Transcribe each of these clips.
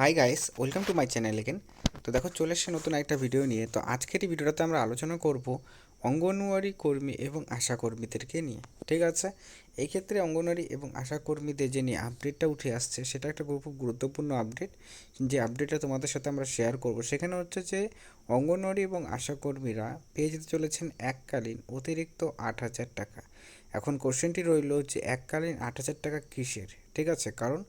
Hi guys welcome to my channel again তো দেখো, চলে এসছে নতুন একটা ভিডিও নিয়ে। তো আজকের এই ভিডিওটাতে আমরা আলোচনা করব অঙ্গনওয়াড়ি কর্মী এবং আশা কর্মীদেরকে নিয়ে, ঠিক আছে? এই ক্ষেত্রে অঙ্গনওয়াড়ি এবং আশা কর্মীদের যে নিয়ে আপডেটটা উঠে আসছে, সেটা একটা খুব গুরুত্বপূর্ণ আপডেট যে আপডেটটা তোমাদের সাথে আমরা শেয়ার করব, সেখানে হচ্ছে যে অঙ্গনওয়াড়ি এবং আশা কর্মীরা পেয়ে যেতে চলেছেন এককালীন, অতিরিক্ত আট হাজার টাকা। এখন কোশ্চেনটি রইল যে এককালীন আট হাজার টাকা কিসের? ঠিক আছে, কারণ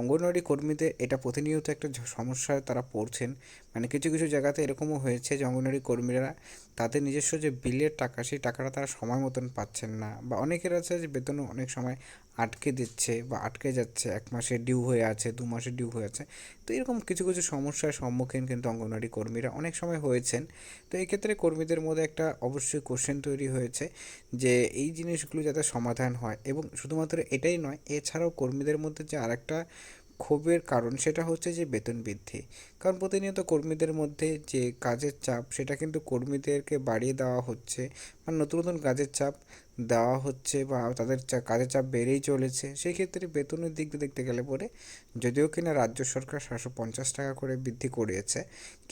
অঙ্গনওয়াড়ি কর্মীদের এটা প্রতিনিয়ত একটা সমস্যায় তারা পড়ছেন। মানে কিছু কিছু জায়গাতে এরকমও হয়েছে যে অঙ্গনওয়াড়ি কর্মীরা তাদের নিজস্ব যে বিলের টাকা, সেই টাকাটা তারা সময় মতন পাচ্ছেন না। বা অনেকের আছে যে বেতন অনেক সময় আটকে দিচ্ছে বা আটকে যাচ্ছে, এক মাসে ডিউ হয়ে আছে, দু মাসে ডিউ হয়ে আছে। তো এরকম কিছু কিছু সমস্যার সম্মুখীন কিন্তু অঙ্গনওয়াড়ি কর্মীরা অনেক সময় হয়েছেন। তো এই ক্ষেত্রে কর্মীদের মধ্যে একটা অবশ্যই কোশ্চেন তৈরি হয়েছে যে এই জিনিসগুলো যাতে সমাধান হয় এবং শুধুমাত্র এটাই নয়, এছাড়াও কর্মীদের মধ্যে যে আরেকটা ক্ষোভের কারণ সেটা হচ্ছে যে বেতন বৃদ্ধি। কারণ প্রতিনিয়ত কর্মীদের মধ্যে যে কাজের চাপ সেটা কিন্তু কর্মীদেরকে বাড়িয়ে দেওয়া হচ্ছে বা নতুন নতুন কাজের চাপ দেওয়া হচ্ছে বা তাদের কাজের চাপ বেড়েই চলেছে, সেই ক্ষেত্রে বেতনের দিক দিয়ে দেখতে গেলে পরে যদিও কিনা রাজ্য সরকার সাতশো পঞ্চাশ টাকা করে বৃদ্ধি করিয়েছে,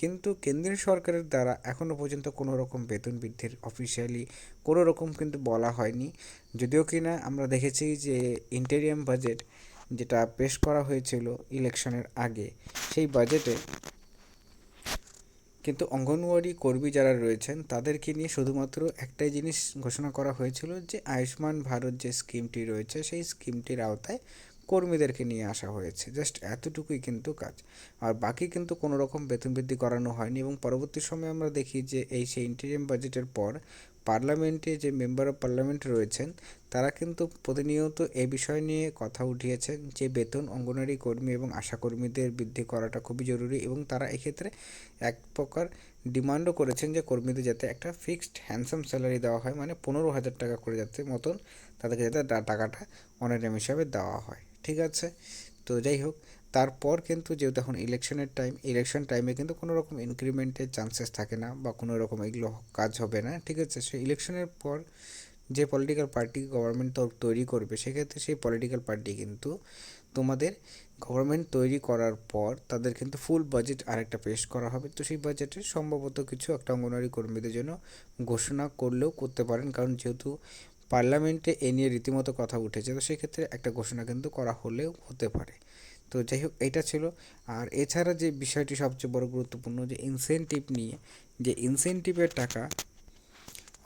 কিন্তু কেন্দ্রীয় সরকারের দ্বারা এখনও পর্যন্ত কোনো রকম বেতন বৃদ্ধির অফিসিয়ালি কোনো রকম কিন্তু বলা হয়নি। যদিও কিনা আমরা দেখেছি যে ইন্টেরিয়াম বাজেট যেটা পেশ করা হয়েছিল ইলেকশনের আগে, সেই বাজেটে কিন্তু অঙ্গনওয়াড়ি কর্মী যারা রয়েছেন, তাদেরকে নিয়ে শুধুমাত্র একটাই জিনিস ঘোষণা করা হয়েছিল যে আয়ুষ্মান ভারত যে স্কিমটি রয়েছে, সেই স্কিমটির আওতায় কর্মীদেরকে নিয়ে আসা হয়েছে। জাস্ট এতটুকুই কিন্তু কাজ। আর বাকি কিন্তু কোনো রকম বেতন বৃদ্ধি করানো হয়নি এবং পরবর্তী সময়ে আমরা দেখি যে এই সেই ইন্টেরিয়াম বাজেটের পর পার্লামেন্টে যে মেম্বার অফ পার্লামেন্ট রয়েছেন, তারা কিন্তু প্রতিনিয়ত এ বিষয় নিয়ে কথা উঠিয়েছেন যে বেতন অঙ্গনারী কর্মী এবং আশা কর্মীদের বৃদ্ধি করাটা খুবই জরুরি এবং তারা এক্ষেত্রে এক প্রকার ডিমান্ডও করেছেন যে কর্মীদের যাতে একটা ফিক্সড হ্যান্ডসাম স্যালারি দেওয়া হয় মানে পনেরো হাজার টাকা করে যাতে মতন তাদেরকে যাতে টাকাটা অনারাম হিসাবে দেওয়া হয়। ঠিক আছে? তো যাই হোক তারপর কিন্তু যেহেতু এখন ইলেকশনের টাইম ইলেকশন টাইমে কিন্তু কোনো রকম ইনক্রিমেন্টের চান্সেস থাকে না বা কোনো রকম এগুলো কাজ হবে না, ঠিক আছে? সেই ইলেকশনের পর যে পলিটিক্যাল পার্টি গভর্নমেন্ট তৈরি করবে, সেক্ষেত্রে সেই পলিটিক্যাল পার্টি কিন্তু তোমাদের গভর্নমেন্ট তৈরি করার পর তাদের কিন্তু ফুল বাজেট আরেকটা পেশ করা হবে। তো সেই বাজেটে সম্ভবত কিছু একটা অঙ্গনওয়াড়ি কর্মীদের জন্য ঘোষণা করলেও করতে পারেন, কারণ যেহেতু পার্লামেন্টে এ নিয়ে রীতিমতো কথা উঠেছে, তো সেক্ষেত্রে একটা ঘোষণা কিন্তু করা হলেও হতে পারে। তো যাই হোক এটা ছিল। আর এছাড়া যে বিষয়টি সবচেয়ে বড় গুরুত্বপূর্ণ, যে ইনসেনটিভ নিয়ে, যে ইনসেনটিভের টাকা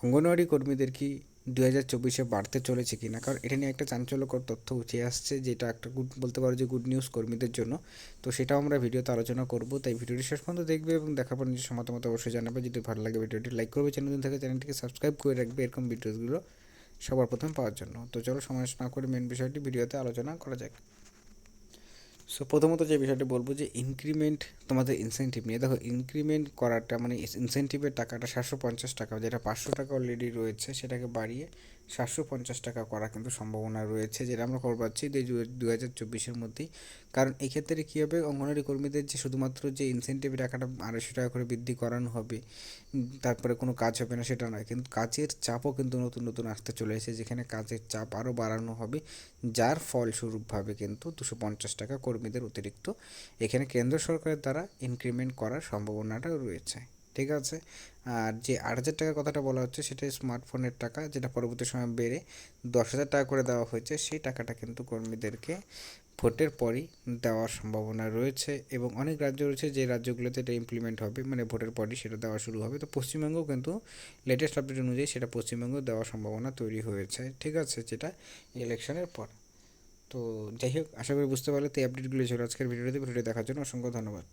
অঙ্গনওয়াড়ি কর্মীদের কি দু হাজার চব্বিশে বাড়তে চলেছে কি না কারণ এটা নিয়ে একটা চাঞ্চল্যকর তথ্য উঠে আসছে, যেটা একটা গুড বলতে পারো যে গুড নিউজ কর্মীদের জন্য। তো সেটাও আমরা ভিডিওতে আলোচনা করব। তাই ভিডিওটি শেষ পর্যন্ত দেখবে এবং দেখার পর নিজের মতামত অবশ্যই জানাবে। যদি ভালো লাগে ভিডিওটি লাইক করবে চ্যানেল থেকে চ্যানেলটিকে সাবস্ক্রাইব করে রাখবে। এরকম ভিডিওগুলো সবার প্রথম পাওয়ার জন্য। তো চলো, সময় না করে মেন বিষয়টি ভিডিওতে আলোচনা করা যাক। সো প্রথমত যে বিষয়টা বলব যে ইনক্রিমেন্ট তোমাদের ইনসেন্টিভ নিয়ে। দেখো ইনক্রিমেন্ট করাটা মানে ইনসেন্টিভের টাকাটা সাতশো পঞ্চাশ টাকা, যেটা পাঁচশো টাকা অলরেডি রয়েছে, সেটাকে বাড়িয়ে সাতশো পঞ্চাশ টাকা করা কিন্তু সম্ভাবনা রয়েছে, যেটা আমরা খবর পাচ্ছি দু হাজার চব্বিশের মধ্যেই। কারণ এক্ষেত্রে কী হবে, অঙ্গনওয়াড়ি কর্মীদের যে শুধুমাত্র যে ইনসেন্টিভ টাকাটা আড়াইশো টাকা করে বৃদ্ধি করানো হবে তারপরে কোনো কাজ হবে না, সেটা নয়। কিন্তু কাজের চাপও কিন্তু নতুন নতুন আসতে চলে এসেছে, যেখানে কাজের চাপ আরও বাড়ানো হবে, যার ফলস্বরূপভাবে কিন্তু দুশো পঞ্চাশ টাকা কর্মীদের অতিরিক্ত। এখানে কেন্দ্র সরকারের দ্বারা ইনক্রিমেন্ট করার সম্ভাবনাটা রয়েছে। ঠিক আছে? আর যে আট হাজার টাকার কথাটা বলা হচ্ছে, সেটা স্মার্টফোনের টাকা, যেটা পরবর্তী সময় বেড়ে দশ হাজার টাকা করে দেওয়া হয়েছে, সেই টাকাটা কিন্তু কর্মীদেরকে ভোটের পরই দেওয়ার সম্ভাবনা রয়েছে এবং অনেক রাজ্য রয়েছে যে রাজ্যগুলোতে এটা ইমপ্লিমেন্ট হবে মানে ভোটের পরই সেটা দেওয়া শুরু হবে। তো পশ্চিমবঙ্গও কিন্তু লেটেস্ট আপডেট অনুযায়ী সেটা পশ্চিমবঙ্গ দেওয়ার সম্ভাবনা তৈরি হয়েছে। ঠিক আছে? যেটা ইলেকশনের পর। তো যাই হোক, আশা করি বুঝতে পারলে। তো এই আপডেটগুলো ছিল আজকের ভিডিওতে। ভিডিও দেখার জন্য অসংখ্য ধন্যবাদ।